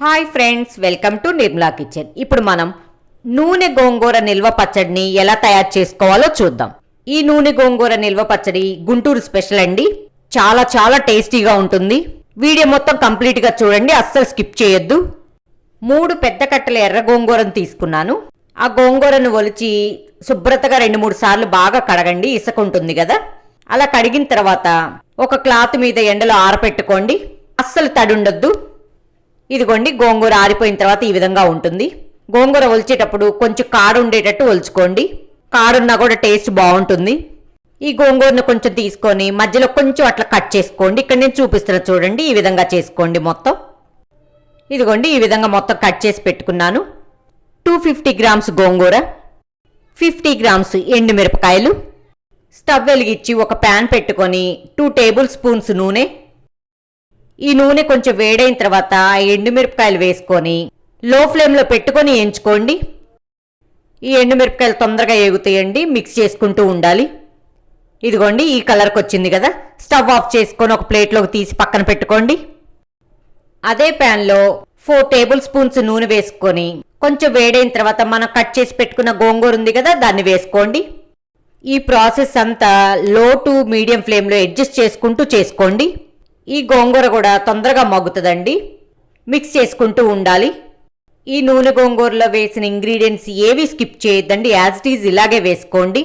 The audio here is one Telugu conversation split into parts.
Hi friends welcome to Nirmala kitchen ఇప్పుడు మనం నూనె గోంగూర నిల్వ పచ్చడిని ఎలా తయారు చేసుకోవాలో చూద్దాం. ఈ నూనె గోంగూర నిల్వ పచ్చడి గుంటూరు స్పెషల్ అండి. చాలా చాలా టేస్టీగా ఉంటుంది. వీడియో మొత్తం కంప్లీట్గా చూడండి అస్సలు స్కిప్ చేయొద్దు. మూడు పెద్ద కట్టల ఎర్ర గోంగూరను తీసుకున్నాను. ఆ గోంగూరను ఒలిచి శుభ్రతగా రెండు మూడు సార్లు బాగా కడగండి ఇసుక ఉంటుంది కదా. అలా కడిగిన తర్వాత ఒక క్లాత్ మీద ఎండలో ఆరపెట్టుకోండి. అస్సలు తడి ఉండొద్దు. ఇదిగోండి గోంగూర ఆరిపోయిన తర్వాత ఈ విధంగా ఉంటుంది. గోంగూర ఒలిచేటప్పుడు కొంచెం కారు ఉండేటట్టు ఒలుచుకోండి. కారున్నా కూడా టేస్ట్ బాగుంటుంది. ఈ గోంగూరను కొంచెం తీసుకొని మధ్యలో కొంచెం అట్లా కట్ చేసుకోండి. ఇక్కడ నేను చూపిస్తున్నా చూడండి ఈ విధంగా చేసుకోండి మొత్తం. ఇదిగోండి ఈ విధంగా మొత్తం కట్ చేసి పెట్టుకున్నాను. టూ ఫిఫ్టీ గ్రామ్స్ గోంగూర ఫిఫ్టీ గ్రామ్స్ ఎండు మిరపకాయలు స్టవ్ వెలిగించి ఒక ప్యాన్ పెట్టుకొని టూ టేబుల్ స్పూన్స్ నూనె ఈ నూనె కొంచెం వేడైన తర్వాత ఎండుమిరపకాయలు వేసుకొని లో ఫ్లేమ్లో పెట్టుకొని ఎంచుకోండి. ఈ ఎండుమిరపకాయలు తొందరగా ఎగుతాయండి మిక్స్ చేసుకుంటూ ఉండాలి. ఇదిగోండి ఈ కలర్కి వచ్చింది కదా. స్టవ్ ఆఫ్ చేసుకొని ఒక ప్లేట్లోకి తీసి పక్కన పెట్టుకోండి. అదే ప్యాన్లో ఫోర్ టేబుల్ స్పూన్స్ నూనె వేసుకొని కొంచెం వేడైన తర్వాత మనం కట్ చేసి పెట్టుకున్న గోంగూర ఉంది కదా దాన్ని వేసుకోండి. ఈ ప్రాసెస్ అంతా లో టు మీడియం ఫ్లేమ్లో అడ్జస్ట్ చేసుకుంటూ చేసుకోండి. ఈ గోంగూర కూడా తొందరగా మగ్గుతుందండి. మిక్స్ చేసుకుంటూ ఉండాలి. ఈ నూనె గోంగూరలో వేసిన ఇంగ్రీడియంట్స్ ఏవి స్కిప్ చేయొద్దండి. యాజ్ ఇట్ ఈజ్ ఇలాగే వేసుకోండి.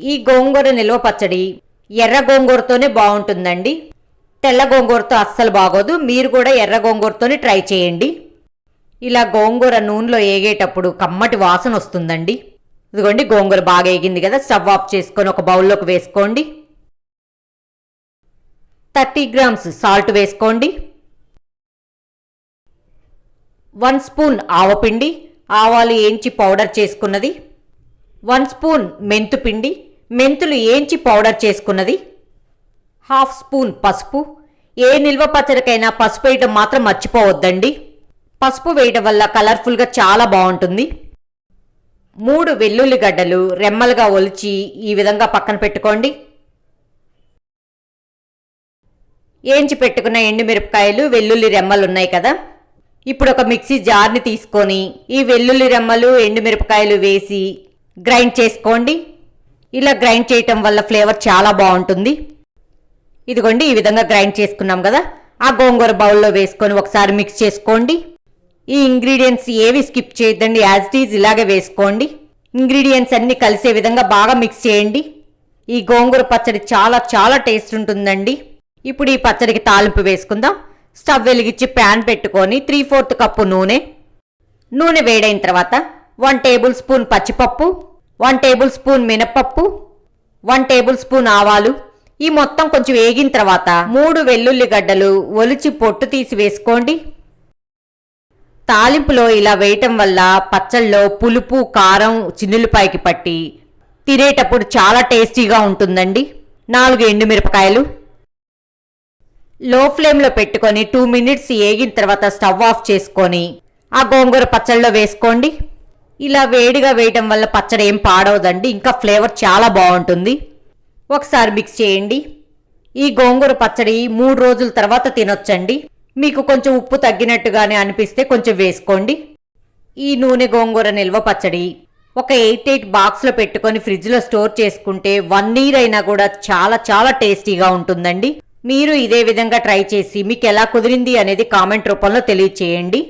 ఈ గోంగూర నిల్వ పచ్చడి ఎర్ర గోంగూరతోనే బాగుంటుందండి. తెల్ల గోంగూరతో అస్సలు బాగోదు. మీరు కూడా ఎర్ర గోంగూరతోనే ట్రై చేయండి. ఇలా గోంగూర నూనెలో ఏగేటప్పుడు కమ్మటి వాసన వస్తుందండి. ఇదిగోండి గోంగూర బాగా ఏగింది కదా. స్టవ్ ఆఫ్ చేసుకొని ఒక బౌల్లోకి వేసుకోండి. థర్టీ గ్రామ్స్ సాల్ట్ వేసుకోండి. వన్ స్పూన్ ఆవపిండి ఆవాలు ఏంచి పౌడర్ చేసుకున్నది. వన్ స్పూన్ మెంతుపిండి మెంతులు ఏంచి పౌడర్ చేసుకున్నది. హాఫ్ స్పూన్ పసుపు ఏ నిల్వ పచ్చడికైనా పసుపు వేయటం మాత్రం మర్చిపోవద్దండి. పసుపు వేయడం వల్ల కలర్ఫుల్గా చాలా బాగుంటుంది. మూడు వెల్లుల్లిగడ్డలు రెమ్మలుగా ఒలిచి ఈ విధంగా పక్కన పెట్టుకోండి. ఏంచి పెట్టుకున్న ఎండుమిరపకాయలు వెల్లుల్లి రెమ్మలు ఉన్నాయి కదా. ఇప్పుడు ఒక మిక్సీ జార్ని తీసుకొని ఈ వెల్లుల్లి రెమ్మలు ఎండుమిరపకాయలు వేసి గ్రైండ్ చేసుకోండి. ఇలా గ్రైండ్ చేయటం వల్ల ఫ్లేవర్ చాలా బాగుంటుంది. ఇదిగోండి ఈ విధంగా గ్రైండ్ చేసుకున్నాం కదా. ఆ గోంగూర బౌల్లో వేసుకొని ఒకసారి మిక్స్ చేసుకోండి. ఈ ఇంగ్రీడియంట్స్ ఏవి స్కిప్ చేయొద్దండి యాజ్ ఇట్ ఈజ్ ఇలాగే వేసుకోండి. ఇంగ్రీడియంట్స్ అన్ని కలిసే విధంగా బాగా మిక్స్ చేయండి. ఈ గోంగూర పచ్చడి చాలా చాలా టేస్ట్ ఉంటుందండి. ఇప్పుడు ఈ పచ్చడికి తాలింపు వేసుకుందాం. స్టవ్ వెలిగించి ప్యాన్ పెట్టుకొని త్రీ ఫోర్త్ కప్పు నూనె. నూనె వేడైన తర్వాత వన్ టేబుల్ స్పూన్ పచ్చిపప్పు వన్ టేబుల్ స్పూన్ మినప్పప్పు వన్ టేబుల్ స్పూన్ ఆవాలు. ఈ మొత్తం కొంచెం వేగిన తర్వాత మూడు వెల్లుల్లి గడ్డలు ఒలిచి పొట్టు తీసి వేసుకోండి. తాలింపులో ఇలా వేయటం వల్ల పచ్చళ్ళలో పులుపు కారం చిన్నులపాయకి పట్టి తినేటప్పుడు చాలా టేస్టీగా ఉంటుందండి. నాలుగు ఎండుమిరపకాయలు. లో ఫ్లేమ్లో పెట్టుకొని టూ మినిట్స్ ఏగిన తర్వాత స్టవ్ ఆఫ్ చేసుకొని ఆ గోంగూర పచ్చళ్ళలో వేసుకోండి. ఇలా వేడిగా వేయటం వల్ల పచ్చడి ఏం పాడవదండి. ఇంకా ఫ్లేవర్ చాలా బాగుంటుంది. ఒకసారి మిక్స్ చేయండి. ఈ గోంగూర పచ్చడి మూడు రోజుల తర్వాత తినొచ్చండి. మీకు కొంచెం ఉప్పు తగ్గినట్టుగానే అనిపిస్తే కొంచెం వేసుకోండి. ఈ నూనె గోంగూర నిల్వ పచ్చడి ఒక ఎయిట్ ఎయిట్ బాక్స్లో పెట్టుకొని ఫ్రిడ్జ్లో స్టోర్ చేసుకుంటే వన్ ఇయర్ అయినా కూడా చాలా చాలా టేస్టీగా ఉంటుందండి. మీరు ఇదే విధంగా ట్రై చేసి మీకు ఎలా కుదిరింది అనేది కామెంట్ రూపంలో తెలియచేయండి.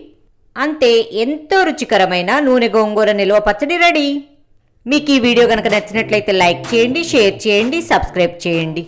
అంతే ఎంతో రుచికరమైన నూనె గోంగూర నిల్వ పచ్చడి రెడీ. మీకు ఈ వీడియో కనుక నచ్చినట్లయితే లైక్ చేయండి షేర్ చేయండి సబ్స్క్రైబ్ చేయండి.